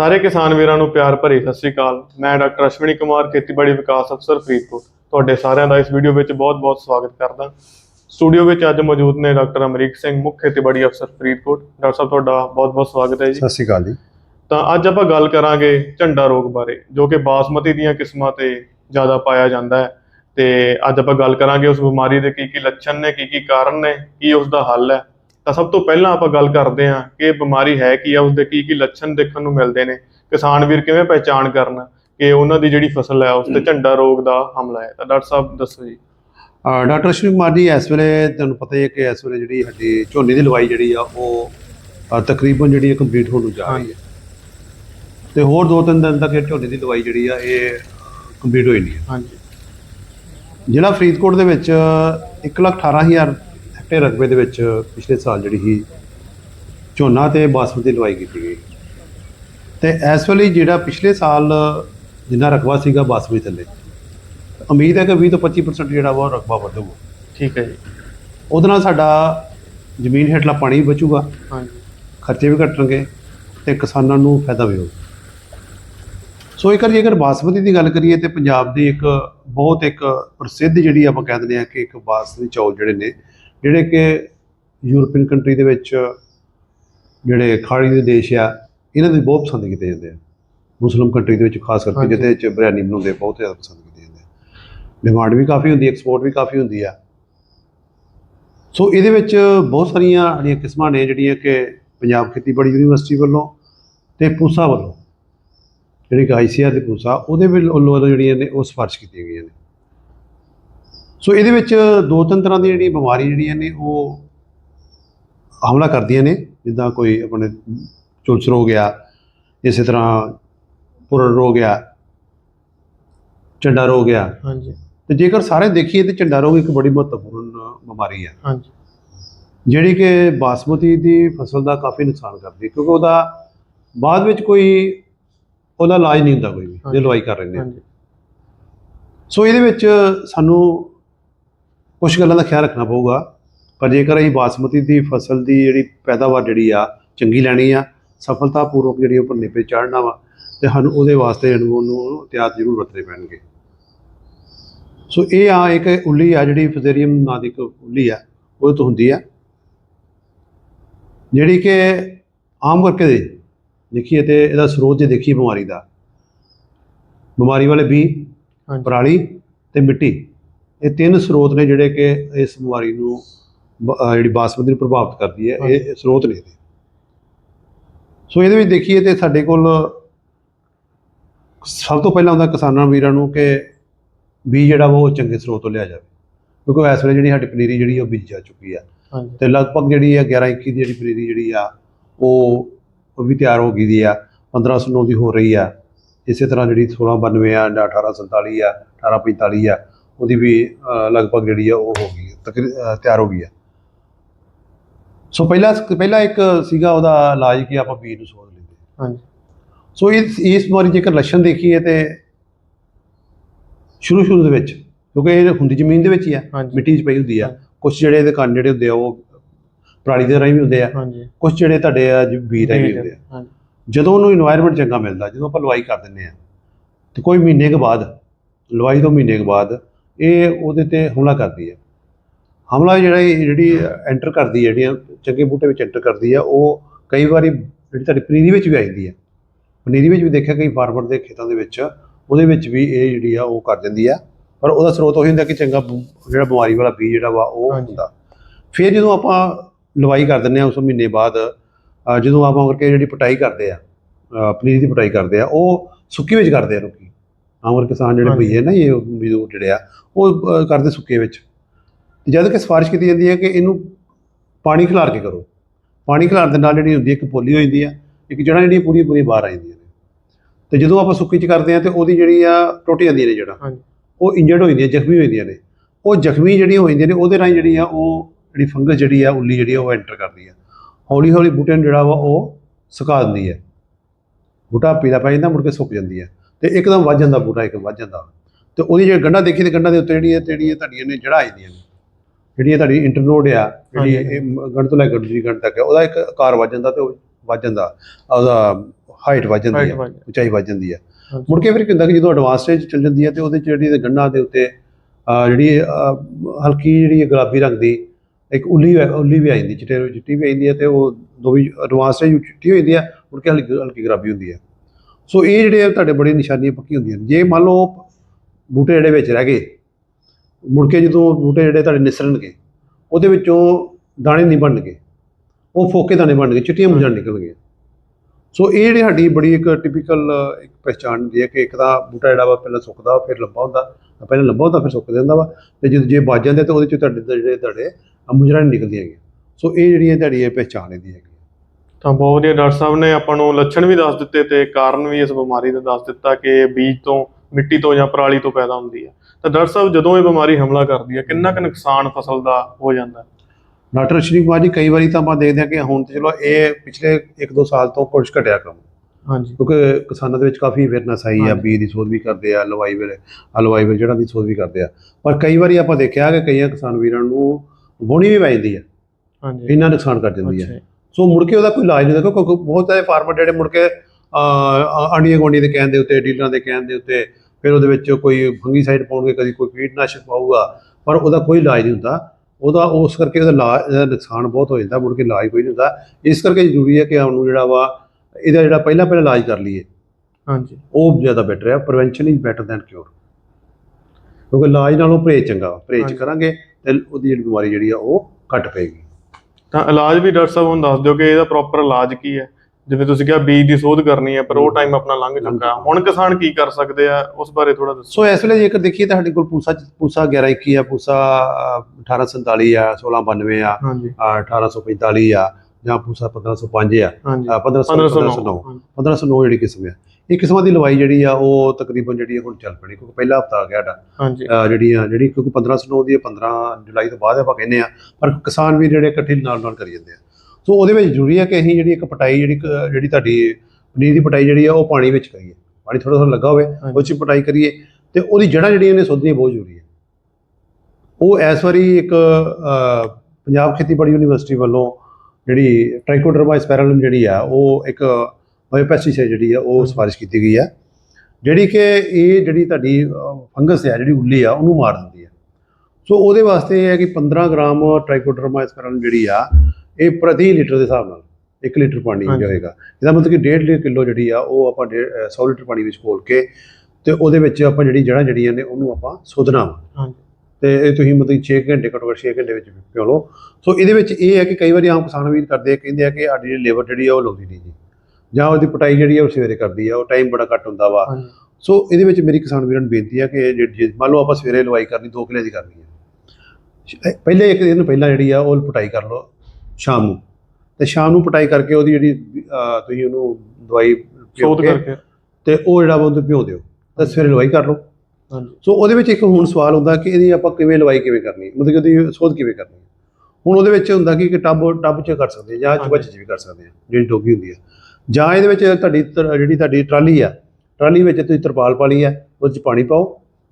ਸਾਰੇ ਕਿਸਾਨ ਵੀਰਾਂ ਨੂੰ ਪਿਆਰ ਭਰੀ ਸਤਿ ਸ੍ਰੀ ਅਕਾਲ। ਮੈਂ ਡਾਕਟਰ ਅਸ਼ਵਨੀ ਕੁਮਾਰ ਖੇਤੀਬਾੜੀ ਵਿਕਾਸ ਅਫਸਰ ਫਰੀਦਕੋਟ। ਤੁਹਾਡੇ ਸਾਰਿਆਂ ਦਾ ਇਸ ਵੀਡੀਓ ਵਿੱਚ ਬਹੁਤ-ਬਹੁਤ ਸਵਾਗਤ ਕਰਦਾ। ਸਟੂਡੀਓ ਵਿੱਚ ਅੱਜ ਮੌਜੂਦ ਨੇ ਡਾਕਟਰ ਅਮਰੀਕ ਸਿੰਘ ਮੁੱਖ ਖੇਤੀਬਾੜੀ ਅਫਸਰ ਫਰੀਦਕੋਟ। ਡਾਕਟਰ ਸਾਹਿਬ ਤੁਹਾਡਾ ਬਹੁਤ-ਬਹੁਤ ਸਵਾਗਤ ਹੈ ਜੀ। ਸਤਿ ਸ਼੍ਰੀ ਅਕਾਲ ਜੀ। ਤਾਂ ਅੱਜ ਆਪਾਂ ਗੱਲ ਕਰਾਂਗੇ ਝੰਡਾ ਰੋਗ ਬਾਰੇ ਜੋ ਕਿ ਬਾਸਮਤੀ ਦੀਆਂ ਕਿਸਮਾਂ ਤੇ ਜ਼ਿਆਦਾ ਪਾਇਆ ਜਾਂਦਾ ਹੈ। ਤੇ ਅੱਜ ਆਪਾਂ ਗੱਲ ਕਰਾਂਗੇ ਉਸ ਬਿਮਾਰੀ ਦੇ ਕੀ ਕੀ ਲੱਛਣ ਨੇ ਕੀ ਕੀ ਕਾਰਨ ਨੇ ਕੀ ਉਸ ਦਾ ਹੱਲ ਹੈ। ਤਾਂ ਸਭ ਤੋਂ ਪਹਿਲਾਂ ਆਪਾਂ ਗੱਲ ਕਰਦੇ ਹਾਂ ਕਿ ਇਹ ਬਿਮਾਰੀ ਹੈ ਕੀ ਆ ਉਸ ਦੇ ਕੀ ਕੀ ਲੱਛਣ ਦੇਖਣ ਨੂੰ ਮਿਲਦੇ ਨੇ ਕਿਸਾਨ ਵੀਰ ਕਿਵੇਂ ਪਹਿਚਾਣ ਕਰਨ ਕਿ ਉਹਨਾਂ ਦੀ ਜਿਹੜੀ ਫਸਲ ਹੈ ਉਸ ਤੇ ਝੰਡਾ ਰੋਗ ਦਾ ਹਮਲਾ ਹੈ। ਤਾਂ ਡਾਕਟਰ ਸਾਹਿਬ ਦੱਸੋ ਜੀ। ਡਾਕਟਰ ਅਸ਼ਵਨੀ ਕੁਮਾਰ ਜੀ ਇਸ ਵੇਲੇ ਤੁਹਾਨੂੰ ਪਤਾ ਹੀ ਹੈ ਕਿ ਇਸ ਵੇਲੇ ਜਿਹੜੀ ਸਾਡੀ ਝੋਨੇ ਦੀ ਲਵਾਈ ਜਿਹੜੀ ਆ ਉਹ ਤਕਰੀਬਨ ਜਿਹੜੀ ਕੰਪਲੀਟ ਹੋਣ ਨੂੰ ਜਾ ਰਹੀ ਹੈ। ਤੇ ਹੋਰ ਦੋ ਤਿੰਨ ਦਿਨ ਤੱਕ ਇਹ ਝੋਨੇ ਦੀ ਲਵਾਈ ਜਿਹੜੀ ਆ ਇਹ ਕੰਪਲੀਟ ਹੋਈ ਨਹੀਂ ਹਾਂਜੀ। ਜ਼ਿਲ੍ਹਾ ਫਰੀਦਕੋਟ ਦੇ ਵਿੱਚ 118000 ਹੈਕਟੇਅਰ ਰਕਬੇ ਦੇ ਵਿੱਚ ਪਿਛਲੇ ਸਾਲ ਜਿਹੜੀ ਸੀ ਝੋਨਾ ਤੇ ਬਾਸਮਤੀ ਲਵਾਈ ਕੀਤੀ ਗਈ। ਤੇ ਇਸ ਵੇਲੇ ਜਿਹੜਾ ਪਿਛਲੇ ਸਾਲ ਜਿੰਨਾ ਰਕਬਾ ਸੀਗਾ ਬਾਸਮਤੀ ਥੱਲੇ ਉਮੀਦ ਹੈ ਕਿ 20 ਤੋਂ 25% ਜਿਹੜਾ ਵਾ ਉਹ ਰਕਬਾ ਵਧੂਗਾ। ਠੀਕ ਹੈ ਜੀ। ਉਹਦੇ ਨਾਲ ਸਾਡਾ ਜ਼ਮੀਨ ਹੇਠਲਾ ਪਾਣੀ ਵੀ ਬਚੂਗਾ ਹਾਂਜੀ। ਖਰਚੇ ਵੀ ਘਟਣਗੇ ਤੇ ਕਿਸਾਨਾਂ ਨੂੰ ਫਾਇਦਾ ਵੀ ਹੋਊਗਾ। ਸੋ ਇੱਕ ਜੇਕਰ ਬਾਸਮਤੀ ਦੀ ਗੱਲ ਕਰੀਏ ਤੇ ਪੰਜਾਬ ਦੀ ਇੱਕ ਬਹੁਤ ਇੱਕ ਪ੍ਰਸਿੱਧ ਜਿਹੜੀ ਆਪਾਂ ਕਹਿ ਦਿੰਦੇ ਆ ਕਿ ਇੱਕ ਬਾਸਮਤੀ ਚੌਲ ਜਿਹੜੇ ਨੇ ਜਿਹੜੇ ਕਿ ਯੂਰਪੀਅਨ ਕੰਟਰੀ ਦੇ ਵਿੱਚ ਜਿਹੜੇ ਖਾੜੀ ਦੇ ਦੇਸ਼ ਆ ਇਹਨਾਂ ਦੇ ਬਹੁਤ ਪਸੰਦ ਕੀਤੇ ਜਾਂਦੇ ਆ। ਮੁਸਲਮ ਕੰਟਰੀ ਦੇ ਵਿੱਚ ਖਾਸ ਕਰਕੇ। ਜਿਹਦੇ ਵਿੱਚ ਬਿਰਿਆਨੀ ਬਣਾਉਂਦੇ ਬਹੁਤ ਜ਼ਿਆਦਾ ਪਸੰਦ ਕੀਤੇ ਜਾਂਦੇ ਆ। ਡਿਮਾਂਡ ਵੀ ਕਾਫੀ ਹੁੰਦੀ ਐਕਸਪੋਰਟ ਵੀ ਕਾਫੀ ਹੁੰਦੀ ਆ। ਸੋ ਇਹਦੇ ਵਿੱਚ ਬਹੁਤ ਸਾਰੀਆਂ ਜਿਹੜੀਆਂ ਕਿਸਮਾਂ ਨੇ ਜਿਹੜੀਆਂ ਕਿ ਪੰਜਾਬ ਖੇਤੀਬਾੜੀ ਯੂਨੀਵਰਸਿਟੀ ਵੱਲੋਂ ਤੇ ਪੂਸਾ ਵੱਲੋਂ ਜਿਹੜੀ ਕਿ ਆਈਸੀਆਰ ਦੀ ਪੂਸਾ ਉਹਦੇ ਵੱਲੋਂ ਜਿਹੜੀਆਂ ਨੇ ਉਹ ਸਿਫਾਰਿਸ਼ ਕੀਤੀਆਂ ਗਈਆਂ ਨੇ। ਸੋ ਇਹਦੇ ਵਿੱਚ ਦੋ ਤਿੰਨ ਤਰ੍ਹਾਂ ਦੀ ਜਿਹੜੀ ਬਿਮਾਰੀ ਜਿਹੜੀਆਂ ਨੇ ਉਹ ਹਮਲਾ ਕਰਦੀਆਂ ਨੇ ਜਿੱਦਾਂ ਕੋਈ ਆਪਣੇ ਚੁਲਸ ਰੋਗ ਆ ਇਸੇ ਤਰ੍ਹਾਂ ਪੁਰਨ ਰੋਗ ਆ ਝੰਡਾ ਰੋਗ ਆ। ਹਾਂਜੀ। ਤੇ ਜੇਕਰ ਸਾਰੇ ਦੇਖੀਏ ਤੇ ਝੰਡਾ ਰੋਗ ਇੱਕ ਬੜੀ ਮਹੱਤਵਪੂਰਨ ਬਿਮਾਰੀ ਆ। ਹਾਂਜੀ। ਜਿਹੜੀ ਕਿ ਬਾਸਮਤੀ ਦੀ ਫਸਲ ਦਾ ਕਾਫੀ ਨੁਕਸਾਨ ਕਰਦੀ ਹੈ ਕਿਉਂਕਿ ਉਹਦਾ ਬਾਅਦ ਵਿੱਚ ਕੋਈ ਉਹਦਾ ਇਲਾਜ ਨਹੀਂ ਹੁੰਦਾ ਕੋਈ ਵੀ ਜੇ। ਲਵਾਈ ਕਰ ਰਹੇ ਨੇ ਹਾਂਜੀ। ਸੋ ਇਹਦੇ ਵਿੱਚ ਸਾਨੂੰ ਕੁਝ ਗੱਲਾਂ ਦਾ ਖਿਆਲ ਰੱਖਣਾ ਪਊਗਾ, ਪਰ ਜੇਕਰ ਅਸੀਂ ਬਾਸਮਤੀ ਦੀ ਫਸਲ ਦੀ ਜਿਹੜੀ ਪੈਦਾਵਾਰ ਜਿਹੜੀ ਆ, ਚੰਗੀ ਲੈਣੀ ਆ, ਸਫਲਤਾਪੂਰਵਕ ਜਿਹੜੀ ਉੱਪਰ ਨਿਪੇ ਚੜ੍ਹਨਾ ਵਾ, ਤੇ ਸਾਨੂੰ ਉਹਦੇ ਵਾਸਤੇ ਇਹਨੂੰ ਉਹਨੂੰ ਇhtiyਾਤ ਜ਼ਰੂਰ ਵਰਤਣੇ ਪੈਣਗੇ। ਸੋ ਇਹ ਆ ਇੱਕ ਉੱਲੀ ਆ ਜਿਹੜੀ ਫਜ਼ੇਰੀਅਮ ਨਾਂ ਦੀ ਇੱਕ ਉੱਲੀ ਆ, ਉਹ ਤੋਂ ਹੁੰਦੀ ਆ। ਜਿਹੜੀ ਕਿ ਆਮ ਕਰਕੇ ਦੇ, ਦੇਖੀਏ ਤੇ ਇਹਦਾ ਸਰੋਤ ਜੇ ਦੇਖੀਏ ਬਿਮਾਰੀ ਦਾ, ਬਿਮਾਰੀ ਵਾਲੇ ਬੀ, ਪਰਾਲੀ ਤੇ ਮਿੱਟੀ। ਇਹ ਤਿੰਨ ਸਰੋਤ ਨੇ ਜਿਹੜੇ ਕਿ ਇਸ ਬਿਮਾਰੀ ਨੂੰ ਜਿਹੜੀ ਬਾਸਮਤੀ ਨੂੰ ਪ੍ਰਭਾਵਿਤ ਕਰਦੀ ਹੈ ਇਹ ਸਰੋਤ ਨੇ ਇਹਦੇ। ਸੋ ਇਹਦੇ ਵਿੱਚ ਦੇਖੀਏ ਤੇ ਸਾਡੇ ਕੋਲ ਸਭ ਤੋਂ ਪਹਿਲਾਂ ਹੁੰਦਾ ਕਿਸਾਨਾਂ ਵੀਰਾਂ ਨੂੰ ਕਿ ਬੀਜ ਜਿਹੜਾ ਉਹ ਚੰਗੇ ਸਰੋਤ ਤੋਂ ਲਿਆ ਜਾਵੇ। ਕਿਉਂਕਿ ਇਸ ਵੇਲੇ ਜਿਹੜੀ ਸਾਡੀ ਪਨੀਰੀ ਜਿਹੜੀ ਉਹ ਬੀਜ ਜਾ ਚੁੱਕੀ ਆ। ਤੇ ਲਗਭਗ ਜਿਹੜੀ ਆ 11 21 ਦੀ ਜਿਹੜੀ ਪਨੀਰੀ ਜਿਹੜੀ ਆ ਉਹ ਉਹ ਵੀ ਤਿਆਰ ਹੋ ਗਈ ਦੀ ਆ। 1509 ਦੀ ਹੋ ਰਹੀ ਆ। ਇਸੇ ਤਰ੍ਹਾਂ ਜਿਹੜੀ 1692 ਆ ਜਾਂ 1847 ਆ 1845 ਆ ਉਹਦੀ ਵੀ ਲਗਭਗ ਜਿਹੜੀ ਆ ਉਹ ਹੋ ਗਈ ਹੈ ਤਿਆਰ ਹੋ ਗਈ ਆ ਸੋ ਪਹਿਲਾ ਪਹਿਲਾ ਇੱਕ ਸੀਗਾ ਉਹਦਾ ਇਲਾਜ ਕਿ ਆਪਾਂ ਬੀਜ ਨੂੰ ਸੋਧ ਲੈਂਦੇ ਹਾਂਜੀ। ਸੋ ਇਸ ਇਸ ਬਿਮਾਰੀ ਜੇਕਰ ਲੱਛਣ ਦੇਖੀਏ ਤੇ ਸ਼ੁਰੂ ਸ਼ੁਰੂ ਦੇ ਵਿੱਚ ਕਿਉਂਕਿ ਇਹ ਹੁੰਦੀ ਜ਼ਮੀਨ ਦੇ ਵਿੱਚ ਹੀ ਆ ਮਿੱਟੀ 'ਚ ਪਈ ਹੁੰਦੀ ਆ। ਕੁਝ ਜਿਹੜੇ ਇਹਦੇ ਕੰਨ ਜਿਹੜੇ ਹੁੰਦੇ ਆ ਉਹ ਪ੍ਰਾਣੀ ਦੇ ਰਾਹੀਂ ਵੀ ਹੁੰਦੇ ਆ। ਕੁਝ ਜਿਹੜੇ ਤੁਹਾਡੇ ਆ ਬੀ ਰਾਹੀਂ ਵੀ ਹੁੰਦੇ ਆ। ਜਦੋਂ ਉਹਨੂੰ এনवायरमेंट ਚੰਗਾ ਮਿਲਦਾ ਜਦੋਂ ਆਪਾਂ ਲਵਾਈ ਕਰ ਦਿੰਨੇ ਆ ਤੇ ਕੋਈ ਮਹੀਨੇ ਕੇ ਬਾਅਦ ਲਵਾਈ ਤੋਂ ਮਹੀਨੇ ਕੇ ਬਾਅਦ ਇਹ ਉਹਦੇ ਤੇ ਹਮਲਾ ਕਰਦੀ ਹੈ। ਹਮਲਾ ਜਿਹੜਾ ਇਹ ਜਿਹੜੀ ਐਂਟਰ ਕਰਦੀ ਹੈ ਜਿਹੜੀਆਂ ਚੰਗੇ ਬੂਟੇ ਵਿੱਚ ਐਂਟਰ ਕਰਦੀ ਆ ਉਹ ਕਈ ਵਾਰੀ ਜਿਹੜੀ ਤੁਹਾਡੀ ਪਨੀਰੀ ਵਿੱਚ ਵੀ ਆ ਜਾਂਦੀ ਹੈ। ਪਨੀਰੀ ਵਿੱਚ ਵੀ ਦੇਖਿਆ ਕਈ ਫਾਰਮਰ ਦੇ ਖੇਤਾਂ ਦੇ ਵਿੱਚ ਉਹਦੇ ਵਿੱਚ ਵੀ ਇਹ ਜਿਹੜੀ ਆ ਉਹ ਕਰ ਦਿੰਦੀ ਆ। ਪਰ ਉਹਦਾ ਸਰੋਤ ਉਹੀ ਹੁੰਦਾ ਕਿ ਚੰਗਾ ਜਿਹੜਾ ਬਿਮਾਰੀ ਵਾਲਾ ਬੀਜ ਜਿਹੜਾ ਵਾ ਉਹ। ਹੁੰਦਾ। ਫਿਰ ਜਦੋਂ ਆਪਾਂ ਲਵਾਈ ਕਰ ਦਿੰਦੇ ਆ ਉਸ ਮਹੀਨੇ ਬਾਅਦ ਜਦੋਂ ਆਪਾਂ ਕਰਕੇ ਜਿਹੜੀ ਪਟਾਈ ਕਰਦੇ ਆ ਪਨੀਰੀ ਦੀ ਪਟਾਈ ਕਰਦੇ ਆ ਉਹ ਸੁੱਕੀ ਵਿੱਚ ਕਰਦੇ ਆ ਲੋਕੀ। ਆਮਰ ਕਿਸਾਨ ਜਿਹੜੇ। ਭਈਏ ਨਾ ਇਹ ਮਜ਼ਦੂਰ ਜਿਹੜੇ ਆ ਉਹ ਕਰਦੇ ਸੁੱਕੇ ਵਿੱਚ। ਜਦ ਕਿ ਸਿਫਾਰਿਸ਼ ਕੀਤੀ ਜਾਂਦੀ ਹੈ ਕਿ ਇਹਨੂੰ ਪਾਣੀ ਖਿਲਾਰ ਕੇ ਕਰੋ। ਪਾਣੀ ਖਿਲਾਰ ਦੇ ਨਾਲ ਜਿਹੜੀ ਹੁੰਦੀ ਹੈ ਇੱਕ ਪੋਲੀ ਹੋ ਜਾਂਦੀ ਆ ਇੱਕ ਜੜ੍ਹਾਂ ਜਿਹੜੀਆਂ ਪੂਰੀ ਪੂਰੀ ਬਾਹਰ ਆ ਜਾਂਦੀਆਂ ਨੇ। ਤੇ ਜਦੋਂ ਆਪਾਂ ਸੁੱਕੀ ਚ ਕਰਦੇ ਆ ਤੇ ਉਹਦੀ ਜਿਹੜੀ ਆ ਟੁੱਟ ਜਾਂਦੀਆਂ ਨੇ ਜੜ੍ਹਾਂ ਉਹ ਇੰਜਰਡ ਹੋ ਜਾਂਦੀਆਂ ਜ਼ਖਮੀ ਹੋ ਜਾਂਦੀਆਂ ਨੇ। ਉਹ ਜ਼ਖਮੀ ਜਿਹੜੀਆਂ ਹੋ ਜਾਂਦੀਆਂ ਨੇ ਉਹਦੇ ਰਾਹੀਂ ਜਿਹੜੀ ਆ ਉਹ ਜਿਹੜੀ ਫੰਗਸ ਜਿਹੜੀ ਆ ਉੱਲੀ ਜਿਹੜੀ ਆ ਉਹ ਐਂਟਰ ਕਰਦੀ ਆ। ਹੌਲੀ ਹੌਲੀ ਬੂਟੇ ਨੂੰ ਜਿਹੜਾ ਵਾ ਉਹ ਸੁਕਾ ਦਿੰਦੀ ਹੈ। ਬੂਟਾ ਪੀਲਾ ਪੈ ਜਾਂਦਾ ਮੁੜ ਕੇ ਸੁੱਕ ਜਾਂਦੀ ਹੈ। ਤੇ ਇੱਕਦਮ ਵੱਜ ਜਾਂਦਾ ਬੂਟਾ ਇੱਕ ਵੱਜ ਜਾਂਦਾ ਤੇ ਉਹਦੀ ਜੇ ਗੰਢਾ ਦੇਖੀ ਤੇ ਗੰਢਾ ਦੇ ਉੱਤੇ ਜਿਹੜੀਆਂ ਜਿਹੜੀਆਂ ਤੁਹਾਡੀਆਂ ਨੇ ਜੜ੍ਹਾਂ ਆ ਜਾਂਦੀਆਂ ਨੇ ਜਿਹੜੀਆਂ ਤੁਹਾਡੀ ਇੰਟਰਨੋਡ ਆ ਜਿਹੜੀ। ਇਹ ਗੰਢ ਤੋਂ ਲੈ ਕੇ ਦੂਜੀ ਗੰਢ ਤੱਕ ਹੈ ਉਹਦਾ ਇੱਕ ਆਕਾਰ ਵੱਜ ਜਾਂਦਾ ਤੇ ਉਹ ਵੱਜ ਜਾਂਦਾ ਉਹਦਾ ਹਾਈਟ ਵੱਧ ਜਾਂਦੀ ਹੈ ਉਚਾਈ ਵੱਧ ਜਾਂਦੀ ਹੈ। ਮੁੜ ਕੇ ਫਿਰ ਕੀ ਹੁੰਦਾ ਕਿ ਜਦੋਂ ਐਡਵਾਂਸ ਸਟੇਜ ਚੱਲ ਜਾਂਦੀ ਹੈ ਤੇ ਉਹਦੇ 'ਚ ਜਿਹੜੀ ਗੰਢਾਂ ਦੇ ਉੱਤੇ ਜਿਹੜੀ ਹਲਕੀ ਜਿਹੜੀ ਗੁਲਾਬੀ ਰੰਗ ਦੀ ਇੱਕ ਉੱਲੀ ਉੱਲੀ ਵੀ ਆ ਜਾਂਦੀ ਚਿੱਟੇ ਚਿੱਟੀ ਵੀ ਆ ਜਾਂਦੀ ਹੈ ਤੇ ਉਹ ਦੋ ਵੀ ਐਡਵਾਂਸ ਸਟੇਜ ਚਿੱਟੀ ਹੋ ਜਾਂਦੀ ਹੈ ਮੁੜ ਕੇ ਹਲਕੀ ਹਲਕੀ ਗੁਲਾਬੀ ਹੁੰਦੀ ਹੈ ਸੋ ਇਹ ਜਿਹੜੇ ਤੁਹਾਡੇ ਬੜੀ ਨਿਸ਼ਾਨੀਆਂ ਪੱਕੀਆਂ ਹੁੰਦੀਆਂ ਨੇ। ਜੇ ਮੰਨ ਲਓ ਬੂਟੇ ਜਿਹੜੇ ਵਿੱਚ ਰਹਿ ਗਏ ਮੁੜ ਕੇ ਜਦੋਂ ਬੂਟੇ ਜਿਹੜੇ ਤੁਹਾਡੇ ਨਿਸਰਨਗੇ ਉਹਦੇ ਵਿੱਚੋਂ ਦਾਣੇ ਨਹੀਂ ਬਣਨਗੇ ਉਹ ਫੋਕੇ ਦਾਣੇ ਬਣਨਗੇ ਚਿੱਟੀਆਂ ਮੁੰਝਾਂ ਨਿਕਲਣਗੀਆਂ। ਸੋ ਇਹ ਜਿਹੜੀ ਸਾਡੀ ਬੜੀ ਇੱਕ ਟਿਪੀਕਲ ਇੱਕ ਪਹਿਚਾਣ ਹੁੰਦੀ ਹੈ ਕਿ ਇੱਕ ਤਾਂ ਬੂਟਾ ਜਿਹੜਾ ਵਾ ਪਹਿਲਾਂ ਸੁੱਕਦਾ ਫਿਰ ਲੰਬਾ ਹੁੰਦਾ ਪਹਿਲਾਂ ਲੰਬਾ ਹੁੰਦਾ ਫਿਰ ਸੁੱਕ ਜਾਂਦਾ ਵਾ ਤੇ ਜਦੋਂ ਜੇ ਵੱਜ ਜਾਂਦੇ ਤਾਂ ਉਹਦੇ ਚ ਤੁਹਾਡੇ ਜਿਹੜੇ ਤੁਹਾਡੇ ਮੁੰਝਰਾਂ ਨਿਕਲਦੀਆਂ ਹੈਗੀਆਂ। ਸੋ ਇਹ ਜਿਹੜੀਆਂ ਤੁਹਾਡੀ ਇਹ ਪਹਿਚਾਣ ਇਹਦੀ ਹੈਗੀ ਤਾਂ ਬਹੁਤ ਵਧੀਆ ਡਾਕਟਰ ਸਾਹਿਬ ਨੇ ਆਪਾਂ ਨੂੰ ਲੱਛਣ ਵੀ ਦੱਸ ਦਿੱਤੇ ਤੇ ਕਾਰਨ ਵੀ ਇਸ ਬਿਮਾਰੀ ਦਾ ਦੱਸ ਦਿੱਤਾ ਕਿ ਬੀਜ ਤੋਂ ਮਿੱਟੀ ਤੋਂ ਜਾਂ ਪਰਾਲੀ ਤੋਂ ਪੈਦਾ ਹੁੰਦੀ ਹੈ। ਤਾਂ ਡਾਕਟਰ ਸਾਹਿਬ ਜਦੋਂ ਇਹ ਬਿਮਾਰੀ ਹਮਲਾ ਕਰਦੀ ਹੈ ਕਿੰਨਾ ਕੁ ਨੁਕਸਾਨ ਫਸਲ ਦਾ ਹੋ ਜਾਂਦਾ ਹੈ? ਡਾਕਟਰ ਸ਼੍ਰੀ ਕੁਮਾਰ ਜੀ ਕਈ ਵਾਰੀ ਤਾਂ ਆਪਾਂ ਦੇਖਦੇ ਹਾਂ ਕਿ ਹੁਣ ਤੇ ਚਲੋ ਇਹ ਪਿਛਲੇ 1-2 ਸਾਲ ਤੋਂ ਕੁਝ ਘਟਿਆ ਕੰਮ। ਹਾਂਜੀ। ਕਿਉਂਕਿ ਕਿਸਾਨਾਂ ਦੇ ਵਿੱਚ ਕਾਫੀ ਅਵੇਅਰਨੈਸ ਆਈ ਆ ਹਾਂਜੀ। ਬੀਜ ਦੀ ਸੋਧ ਵੀ ਕਰਦੇ ਆ ਲਵਾਈ ਵੇਲੇ ਹਲਵਾਈ ਵੇਲੇ ਜਿਹੜਾ ਦੀ ਸੋਧ ਵੀ ਕਰਦੇ ਆ। ਪਰ ਕਈ ਵਾਰੀ ਆਪਾਂ ਦੇਖਿਆ ਕਿ ਕਈਆਂ ਕਿਸਾਨ ਵੀਰਾਂ ਨੂੰ ਬੋਣੀ ਵੀ ਪੈ ਜਾਂਦੀ ਆ। ਹਾਂਜੀ। ਇੰਨਾ ਨੁਕਸਾਨ ਕਰ ਅੱਛਾ ਆ। ਸੋ ਮੁੜ ਕੇ ਉਹਦਾ ਕੋਈ ਇਲਾਜ ਨਹੀਂ ਦੇਖੋ ਕਿਉਂਕਿ ਬਹੁਤ ਸਾਰੇ ਫਾਰਮਰ ਜਿਹੜੇ ਮੁੜ ਕੇ ਆਂਡੀਆਂ ਗੋਂਡੀ ਦੇ ਕਹਿਣ ਦੇ ਉੱਤੇ ਡੀਲਰਾਂ ਦੇ ਕਹਿਣ ਦੇ ਉੱਤੇ ਫਿਰ ਉਹਦੇ ਵਿੱਚ ਕੋਈ ਫੰਗੀਸਾਈਡ ਪਾਉਣਗੇ ਕਦੀ ਕੋਈ ਕੀਟਨਾਸ਼ਕ ਪਾਊਗਾ ਪਰ ਉਹਦਾ ਕੋਈ ਇਲਾਜ ਨਹੀਂ ਹੁੰਦਾ। ਉਹਦਾ ਉਸ ਕਰਕੇ ਉਹਦਾ ਨੁਕਸਾਨ ਬਹੁਤ ਹੋ ਜਾਂਦਾ ਮੁੜ ਕੇ ਇਲਾਜ ਕੋਈ ਨਹੀਂ ਹੁੰਦਾ। ਇਸ ਕਰਕੇ ਜ਼ਰੂਰੀ ਹੈ ਕਿ ਉਹਨੂੰ ਜਿਹੜਾ ਵਾ ਇਹਦਾ ਜਿਹੜਾ ਪਹਿਲਾਂ ਪਹਿਲਾਂ ਇਲਾਜ ਕਰ ਲਈਏ। ਹਾਂਜੀ। ਉਹ ਜ਼ਿਆਦਾ ਬੈਟਰ ਹੈ prevention is better than cure ਕਿਉਂਕਿ ਇਲਾਜ ਨਾਲੋਂ ਪਰਹੇਜ਼ ਚੰਗਾ। ਪਰਹੇਜ਼ ਹਾਂਜੀ। ਕਰਾਂਗੇ ਤੇ ਉਹਦੀ ਜਿਹੜੀ ਬਿਮਾਰੀ ਜਿਹੜੀ ਆ ਉਹ ਘਟ ਪਏਗੀ। ਤਾਂ ਇਲਾਜ ਵੀ ਡਾਕਟਰ ਸਾਹਿਬ ਹੁਣ ਦੱਸ ਦਿਓ ਕਿ ਇਹਦਾ ਪ੍ਰੋਪਰ ਇਲਾਜ ਕੀ ਹੈ? ਜਿਵੇਂ ਤੁਸੀਂ ਕਿਹਾ ਬੀਜ ਦੀ ਸੋਧ ਕਰਨੀ ਹੈ ਪਰ ਉਹ ਟਾਈਮ ਆਪਣਾ ਲੰਘ ਚੁੱਕਾ। ਹੁਣ ਕਿਸਾਨ ਕੀ ਕਰ ਸਕਦੇ ਆ? ਉਸ ਬਾਰੇ ਥੋੜਾ ਦੱਸੋ। ਸੋ ਇਸ ਵੇਲੇ ਜੇਕਰ ਦੇਖੀਏ ਤਾਂ ਸਾਡੇ ਕੋਲ ਪੂਸਾ ਪੂਸਾ 1121 ਆ ਪੂਸਾ ਅਹ, 1847 ਆ 1692 ਆ ਹਾਂਜੀ। ਅਹ, 1845 ਆ ਜਾਂ ਪੂਸਾ 1505 ਆ। ਹਾਂਜੀ। ਅਹ, 1500 1509 1509 1509 ਜਿਹੜੀ ਕਿਸਮ ਆ। ਇਹ ਕਿਸਮਾਂ ਦੀ ਲਵਾਈ ਜਿਹੜੀ ਆ ਉਹ ਤਕਰੀਬਨ ਜਿਹੜੀ ਆ ਹੁਣ ਚੱਲ ਪਣੀ ਕਿਉਂਕਿ ਪਹਿਲਾ ਹਫਤਾ ਆ ਗਿਆ ਸਾਡਾ। ਹਾਂਜੀ। ਅਹ ਜਿਹੜੀਆਂ ਜਿਹੜੀ ਕਿਉਂਕਿ 1509 ਦੀ ਹੈ 15 ਜੁਲਾਈ ਤੋਂ ਬਾਅਦ ਆਪਾਂ ਕਹਿੰਦੇ ਆ ਪਰ ਕਿਸਾਨ ਵੀ ਜਿਹੜੇ ਇਕੱਠੇ ਨਾਲ ਨਾਲ ਕਰੀ ਜਾਂਦੇ ਆ। ਸੋ ਉਹਦੇ ਵਿੱਚ ਜ਼ਰੂਰੀ ਹੈ ਕਿ ਅਸੀਂ ਜਿਹੜੀ ਇੱਕ ਪਟਾਈ ਜਿਹੜੀ ਜਿਹੜੀ ਤੁਹਾਡੀ ਪਨੀਰ ਦੀ ਪਟਾਈ ਜਿਹੜੀ ਆ ਉਹ ਪਾਣੀ ਵਿੱਚ ਕਰੀਏ। ਪਾਣੀ ਥੋੜਾ ਥੋੜਾ ਲੱਗਾ ਹੋਵੇ ਉਹ 'ਚ ਪਟਾਈ ਕਰੀਏ ਤੇ ਉਹਦੀ ਜੜ੍ਹਾਂ ਜਿਹੜੀਆਂ ਨੇ ਸੋਧਣੀਆਂ ਬਹੁਤ ਜ਼ਰੂਰੀ ਹੈ ਉਹ ਇਸ ਵਾਰੀ ਇੱਕ ਪੰਜਾਬ ਖੇਤੀਬਾੜੀ ਯੂਨੀਵਰਸਿਟੀ ਵੱਲੋਂ ਜਿਹੜੀ ਟ੍ਰਾਈਕੋਡਰਮਾ ਸਪੈਰਲਮ ਜਿਹੜੀ ਆ ਉਹ ਇੱਕ ਬਾਇਓਪੈਸਟੀਸਾਈਡ ਜਿਹੜੀ ਆ ਉਹ। ਸਿਫਾਰਿਸ਼ ਕੀਤੀ ਗਈ ਆ ਜਿਹੜੀ ਕਿ ਇਹ ਜਿਹੜੀ ਤੁਹਾਡੀ ਫੰਗਸ ਹੈ ਜਿਹੜੀ ਉੱਲੀ ਆ ਉਹਨੂੰ ਮਾਰ ਦਿੰਦੀ ਹੈ। ਸੋ ਉਹਦੇ ਵਾਸਤੇ ਇਹ ਹੈ ਕਿ 15 ਗ੍ਰਾਮ ਟ੍ਰਾਈਕੋਡਰਮਾ ਸਪੈਰਲਮ ਜਿਹੜੀ ਆ ਇਹ ਪ੍ਰਤੀ ਲੀਟਰ ਦੇ ਹਿਸਾਬ ਨਾਲ 1 ਲੀਟਰ ਪਾਣੀ। ਹੋਏਗਾ। ਇਹਦਾ ਮਤਲਬ ਕਿ 1.5 ਕਿਲੋ ਜਿਹੜੀ ਆ ਉਹ ਆਪਾਂ 100 ਲੀਟਰ ਪਾਣੀ ਵਿੱਚ ਘੋਲ ਕੇ ਤੇ ਉਹਦੇ ਵਿੱਚ ਆਪਾਂ ਜਿਹੜੀ ਜੜ੍ਹਾਂ ਜਿਹੜੀਆਂ ਨੇ ਉਹਨੂੰ ਆਪਾਂ ਸੋਧਣਾ ਹਾਂਜੀ। ਤੇ ਇਹ ਤੁਸੀਂ ਮਤਲਬ 6 ਘੰਟੇ ਘੱਟੋ ਘੱਟ 6 ਘੰਟੇ ਵਿੱਚ ਪਿਓ ਲਓ। ਸੋ ਇਹਦੇ ਵਿੱਚ ਇਹ ਹੈ ਕਿ ਕਈ ਵਾਰੀ ਆਮ ਕਿਸਾਨ ਵੀਰ ਕਰਦੇ ਆ ਕਹਿੰਦੇ ਆ ਕਿ ਸਾਡੀ ਜਿਹੜੀ ਲੇਬਰ ਜਿਹੜੀ ਆ ਉਹ ਲਾਉਂਦੀ ਨਹੀਂ ਜੀ। ਜਾਂ ਉਹਦੀ ਪਟਾਈ ਜਿਹੜੀ ਆ ਉਹ ਸਵੇਰੇ ਕਰਦੀ ਆ ਉਹ ਟਾਈਮ ਬੜਾ ਘੱਟ ਹੁੰਦਾ ਵਾ। ਸੋ ਇਹਦੇ ਵਿੱਚ ਮੇਰੀ ਕਿਸਾਨ ਵੀਰਾਂ ਨੂੰ ਬੇਨਤੀ ਹੈ ਕਿ ਜੇ- ਮੰਨ ਲਓ ਆਪਾਂ ਸਵੇਰੇ ਲਵਾਈ ਕਰਨੀ 2 ਕਿਲੇ ਦੀ ਕਰਨੀ ਹੈ ਪਹਿਲੇ ਇੱਕ ਦਿਨ ਪਹਿਲਾਂ ਜਿਹੜੀ ਆ ਉਹ ਪਟਾਈ ਕਰ ਲਓ ਸ਼ਾਮ ਨੂੰ। ਤੇ ਸ਼ਾਮ ਨੂੰ ਪਟਾਈ ਕਰਕੇ ਉਹਦੀ ਜਿਹੜੀ ਤੁਸੀਂ ਉਹਨੂੰ ਦਵਾਈ ਸੋਧ ਕਰਕੇ। ਤੇ ਉਹ ਜਿਹੜਾ ਉਹਨੂੰ ਭਿਓ ਦਿਓ। ਤੇ ਸਵੇਰੇ ਲਵਾਈ ਕਰ ਲਓ। ਸੋ ਉਹਦੇ ਵਿੱਚ ਇੱਕ ਹੁਣ ਸਵਾਲ ਹੁੰਦਾ ਕਿ ਇਹਦੀ ਆਪਾਂ ਕਿਵੇਂ ਲਵਾਈ ਕਿਵੇਂ ਕਰਨੀ ਹੈ? ਮਤਲਬ ਕਿ ਉਹਦੀ ਸੋਧ ਕਿਵੇਂ ਕਰਨੀ ਹੈ? ਹੁਣ ਉਹਦੇ ਵਿੱਚ ਹੁੰਦਾ ਕਿ ਇੱਕ ਟੱਬ ਟੱਬ 'ਚ ਕਰ ਸਕਦੇ ਹਾਂ ਜਾਂ ਚਵੱਚ 'ਚ ਵੀ ਕਰ ਸਕਦੇ ਹਾਂ ਜਿਹੜੀ ਡੋਗੀ ਹੁੰਦੀ ਹੈ ਜਾਂ ਇਹਦੇ ਵਿੱਚ ਤੁਹਾਡੀ ਤਰ- ਜਿਹੜੀ ਤੁਹਾਡੀ ਟਰਾਲੀ ਆ ਟਰਾਲੀ ਵਿੱਚ ਤੁਸੀਂ ਤਰਪਾਲ ਪਾ ਲਈ ਹੈ ਉਹਦੇ 'ਚ ਪਾਣੀ ਪਾਓ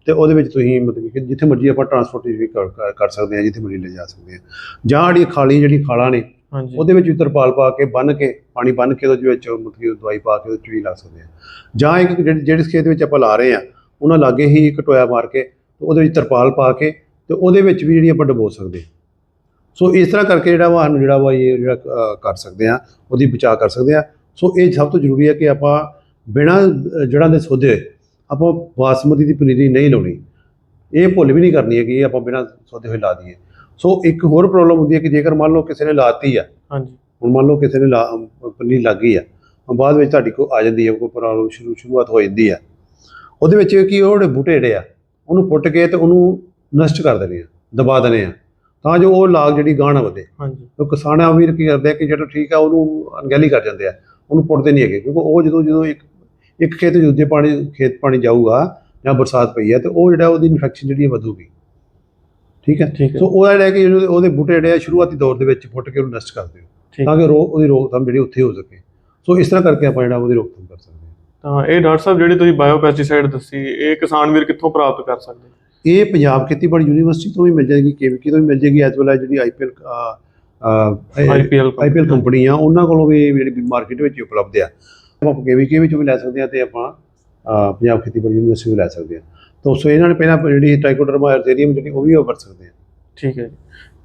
ਤੇ ਉਹਦੇ ਵਿੱਚ ਤੁਸੀਂ ਮਤਲਬ ਕਿ ਜਿੱਥੇ ਮਰਜ਼ੀ ਆਪਾਂ ਟਰਾਂਸਪੋਰਟ ਵੀ ਕਰ- ਕਰ- ਕਰ ਸਕਦੇ ਹਾਂ ਜਿੱਥੇ ਮਰਜ਼ੀ ਲੈ ਜਾ ਸਕਦੇ ਹਾਂ। ਜਾਂ ਜਿਹੜੀ ਖਾਲੀ ਜਿਹੜੀ ਖਾਲਾਂ ਨੇ ਹਾਂਜੀ। ਉਹਦੇ ਵਿੱਚ ਵੀ ਤਰਪਾਲ ਪਾ ਕੇ ਬੰਨ ਕੇ ਪਾਣੀ ਬੰਨ ਕੇ ਉਹਦੇ ਵਿੱਚ ਮਤਲਬ ਕਿ ਦਵਾਈ ਪਾ ਕੇ ਉਹਦੇ 'ਚ ਵੀ ਲਾ ਸਕਦੇ ਹਾਂ। ਜਾਂ ਇੱਕ ਜਿਹੜੀ ਜਿਹੜੀ ਖੇਤ ਵਿੱਚ ਆਪਾਂ ਲਾ ਰਹੇ ਹਾਂ ਉਹਨਾਂ ਲਾਗੇ ਹੀ ਇੱਕ ਟੋਇਆ ਮਾਰ ਕੇ ਤੇ ਉਹਦੇ ਵਿੱਚ ਤਰਪਾਲ ਪਾ ਕੇ ਤੇ ਉਹਦੇ ਵਿੱਚ ਵੀ ਜਿਹੜੀ ਆਪਾਂ ਡਬੋ ਸਕਦੇ ਹਾਂ। ਸੋ ਇਸ ਤਰ੍ਹਾਂ ਕਰਕੇ ਜਿਹੜਾ ਵਾ ਸਾਨੂੰ ਜਿਹੜਾ ਵਾ ਇਹ ਜਿਹੜਾ ਅ, ਕਰ ਸਕਦੇ ਆ ਉਹਦੀ ਬਚਾਅ ਕਰ ਸਕਦੇ ਆ ਸੋ ਇਹ ਸਭ ਤੋਂ ਜ਼ਰੂਰੀ ਹੈ ਕਿ ਆਪਾਂ ਬਿਨਾਂ ਅ, ਜੜ੍ਹਾਂ ਦੇ ਸੋਧੇ ਆਪਾਂ ਬਾਸਮਤੀ ਦੀ ਪਨੀਰੀ ਨਹੀਂ ਲਾਉਣੀ। ਇਹ ਭੁੱਲ ਵੀ ਨਹੀਂ ਕਰਨੀ ਹੈ ਕਿ ਆਪਾਂ ਬਿਨਾਂ ਸੋਧੇ ਹੋਏ ਲਾ ਦਈਏ। ਸੋ ਇੱਕ ਹੋਰ ਪ੍ਰੋਬਲਮ ਹੁੰਦੀ ਹੈ ਕਿ ਜੇਕਰ ਮੰਨ ਲਓ ਕਿਸੇ ਨੇ ਲਾਤੀ ਆ ਹਾਂਜੀ। ਹੁਣ ਮੰਨ ਲਓ ਕਿਸੇ ਨੇ ਪਨੀਰ ਲੱਗ ਗਈ ਆ ਬਾਅਦ ਵਿੱਚ ਤੁਹਾਡੀ ਕੋ ਆ ਜਾਂਦੀ ਹੈ ਕੋਈ ਪ੍ਰੋਬਲਮ ਸ਼ੁਰੂ ਸ਼ੁਰੂਆਤ ਹੋ ਜਾਂਦੀ ਆ। ਉਹਦੇ ਵਿੱਚ ਕੀ ਉਹ ਜਿਹੜੇ ਬੂਟੇ ਜਿਹੜੇ ਆ ਉਹਨੂੰ ਪੁੱਟ ਕੇ ਤੇ ਉਹਨੂੰ ਨਸ਼ਟ ਕਰ ਦੇਣੇ ਆ ਦਬਾ ਦੇਣੇ ਆ। ਤਾਂ ਜੋ ਉਹ ਲਾਗ ਜਿਹੜੀ ਨਾ ਵਧੇ ਹਾਂਜੀ। ਉਹ ਕਿਸਾਨਾਂ ਵੀਰ ਕੀ ਕਰਦੇ ਆ ਕਿ ਜਿਹੜਾ ਠੀਕ ਆ ਉਹਨੂੰ ਅਣਗਹਿਲੀ ਕਰ ਜਾਂਦੇ ਆ। ਉਹਨੂੰ ਪੁੱਟਦੇ ਨਹੀਂ ਹੈਗੇ ਕਿਉਂਕਿ ਉਹ ਜਦੋਂ ਜਦੋਂ ਇੱਕ ਇੱਕ ਖੇਤ ਦੂਜੇ ਪਾਣੀ ਖੇਤ ਪਾਣੀ ਜਾਊਗਾ ਜਾਂ ਬਰਸਾਤ ਪਈ ਹੈ ਤੇ ਉਹ ਜਿਹੜਾ ਉਹਦੀ ਇਨਫੈਕਸ਼ਨ ਜਿਹੜੀ ਵਧੂਗੀ। ਠੀਕ ਹੈ? ਠੀਕ ਹੈ। ਸੋ ਉਹਦਾ ਜਿਹੜਾ ਕਿ ਉਹਦੇ ਬੂਟੇ ਜਿਹੜੇ ਆ ਸ਼ੁਰੂਆਤੀ ਦੌਰ ਦੇ ਵਿੱਚ ਪੁੱਟ ਕੇ ਉਹਨੂੰ ਨਸ਼ਟ ਕਰ ਦਿਓ ਤਾਂ ਕਿ ਰੋਗ ਉਹਦੀ ਰੋਕਥਾਮ ਜਿਹੜੀ ਉੱਥੇ ਹੋ ਸਕੇ। ਸੋ ਇਸ ਤਰ੍ਹਾਂ ਕਰਕੇ ਆਪਾਂ ਜਿਹੜਾ ਉਹਦੀ ਰੋਕਥਾਮ ਕਰ ਸਕਦੇ ਹਾਂ। ਤਾਂ ਇਹ ਡਾਕਟਰ ਸਾਹਿਬ ਜਿਹੜੀ ਤੁਸੀਂ ਬਾਇਓ ਪੈਸਟੀਸਾਈਡ ਦੱਸੀ ਇਹ ਕਿਸਾਨ ਵੀਰ ਕਿੱਥੋਂ ਪ੍ਰਾਪਤ ਕਰ ਸਕਦੇ? ਇਹ ਪੰਜਾਬ ਖੇਤੀਬਾੜੀ ਯੂਨੀਵਰਸਿਟੀ ਤੋਂ ਵੀ ਮਿਲ ਜਾਏਗੀ ਕੇਵੀਕੀ ਤੋਂ ਵੀ ਮਿਲ ਜਾਏਗੀ ਐਸ ਵੈਲ ਜਿਹੜੀ ਆਈਪੀਐਲ ਆਈਪੀਐਲ ਆਈਪੀਐਲ ਕੰਪਨੀ ਆ ਉਹਨਾਂ ਕੋਲੋਂ ਵੀ ਜਿਹੜੀ ਮਾਰਕੀਟ ਵਿੱਚ ਹੀ ਉਪਲਬਧ ਆ। ਆਪਾਂ ਕੇਵੀਕੇ ਵਿੱਚੋਂ ਵੀ ਲੈ ਸਕਦੇ ਹਾਂ ਤੇ ਆਪਾਂ ਪੰਜਾਬ ਖੇਤੀਬਾੜੀ ਯੂਨੀਵਰਸਿਟੀ ਵੀ ਲੈ ਸਕਦੇ ਹਾਂ ਤਾਂ ਸੋ ਇਹਨਾਂ ਨੇ ਪਹਿਲਾਂ ਜਿਹੜੀ ਟ੍ਰਾਈਕੋਡਰਮਾ ਐਰਥੇਰੀਅਮ ਜਿਹੜੀ ਉਹ ਵੀ ਵਰਤ ਸਕਦੇ ਹਾਂ ਠੀਕ ਹੈ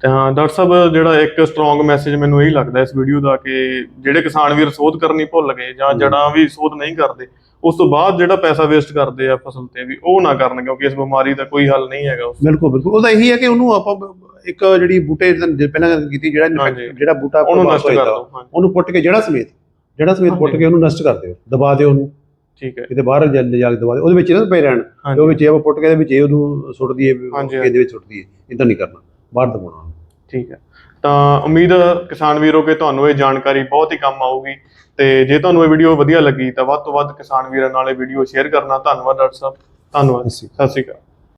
ਤਾਂ ਡਾਕਟਰ ਸਾਹਿਬ ਜਿਹੜਾ ਇੱਕ ਸਟਰੋਂਗ ਮੈਸੇਜ ਮੈਨੂੰ ਇਹ ਲੱਗਦਾ ਇਸ ਵੀਡੀਓ ਦਾ ਕਿ ਜਿਹੜੇ ਕਿਸਾਨ ਵੀਰ ਸੋਧ ਕਰਨੀ ਭੁੱਲ ਗਏ ਜਾਂ। ਜੜਾਂ ਵੀ ਸੋਧ ਨਹੀਂ ਕਰਦੇ ਉਸ ਤੋਂ ਬਾਅਦ ਜਿਹੜਾ ਪੈਸਾ ਵੇਸਟ ਕਰਦੇ ਆ ਫਸਲ ਤੇ ਵੀ ਉਹ ਨਾ ਕਰਨ ਕਿਉਂਕਿ ਇਸ ਬਿਮਾਰੀ ਦਾ ਕੋਈ ਹੱਲ ਨਹੀਂ ਹੈਗਾ ਉਸ ਬਿਲਕੁਲ ਬਿਲਕੁਲ। ਉਹਦਾ ਇਹੀ ਹੈ ਕਿ ਉਹਨੂੰ ਆਪਾਂ ਇੱਕ ਜਿਹੜੀ ਬੂਟੇ ਦੀ ਪਹਿਲਾਂ ਗੱਲ ਕੀਤੀ ਜਿਹੜਾ। ਜਿਹੜਾ ਬੂਟਾ ਉਹਨੂੰ ਨਸ਼ਟ ਕਰ ਦਿਓ ਉਹਨੂੰ ਪੁੱਟ ਕੇ ਜੜਾ ਸਮੇਤ ਜੜਾ ਸਮੇਤ ਪੁੱਟ। ਕੇ ਉਹਨੂੰ ਨਸ਼ਟ ਕਰ ਦਿਓ ਦਬਾ ਦਿਓ ਉਹਨੂੰ। ਠੀਕ ਹੈ। ਕਿਤੇ ਬਾਹਰ ਜਾ ਜਾ ਕੇ ਦਬਾ ਦਿਓ। ਉਹਦੇ ਵਿੱਚ ਨਾ ਪਏ ਰਹਿਣ ਉਹ ਵਿੱਚ ਆਪਾਂ ਪੁੱਟ ਕੇ ਇਹਦੇ ਵਿੱਚ ਇਹ ਉਹਨੂੰ ਸੁੱਟ ਦਈਏ ਇਹਦੇ ਵਿੱਚ ਸੁੱਟ ਦਈਏ ਇਦਾਂ ਨਹੀਂ ਕਰਨਾ। ਬਾਹਰ ਦਬਾਉਣਾ। ਠੀਕ ਹੈ। ਤਾਂ ਉਮੀਦ ਕਿਸਾਨ ਵੀਰੋ ਕਿ ਤੁਹਾਨੂੰ ਇਹ ਜਾਣਕਾਰੀ ਬਹੁਤ ਹੀ ਕੰਮ ਆਊਗੀ। ਤੇ ਜੇ ਤੁਹਾਨੂੰ ਇਹ ਵੀਡੀਓ ਵਧੀਆ ਲੱਗੀ ਤਾਂ ਵੱਧ ਤੋਂ ਵੱਧ ਕਿਸਾਨ ਵੀਰਾਂ ਨਾਲ ਇਹ ਵੀਡੀਓ ਸ਼ੇਅਰ ਕਰਨਾ। ਧੰਨਵਾਦ, ਡਾਕਟਰ ਸਾਹਿਬ। ਧੰਨਵਾਦ ਸਤਿ ਸ਼੍ਰੀ ਅਕਾਲ।